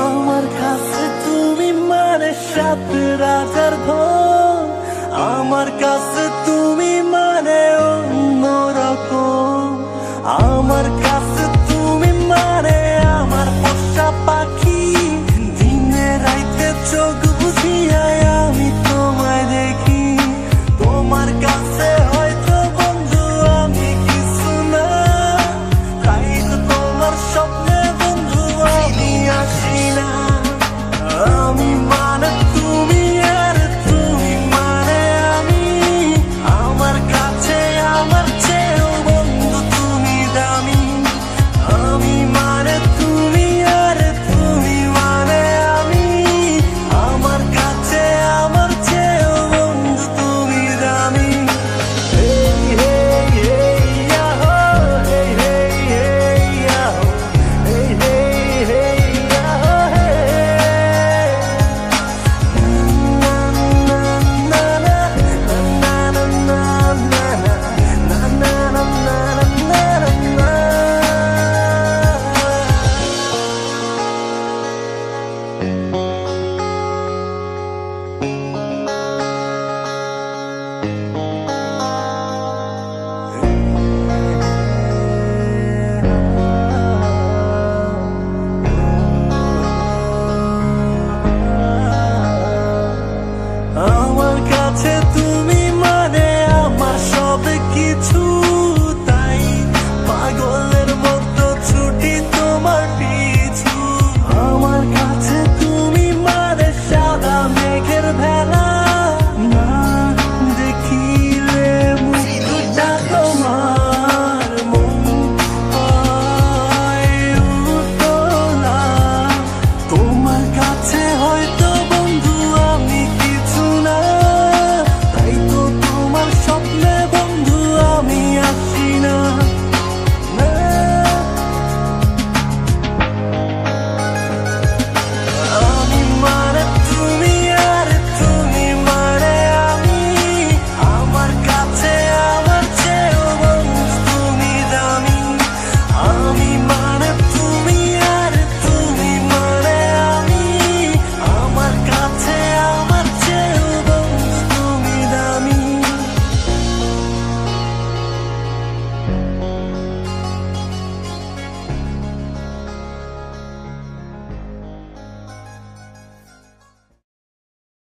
আমার কাছে তুমি মানে সাত রাজার ধন। আমার কাছে তুমি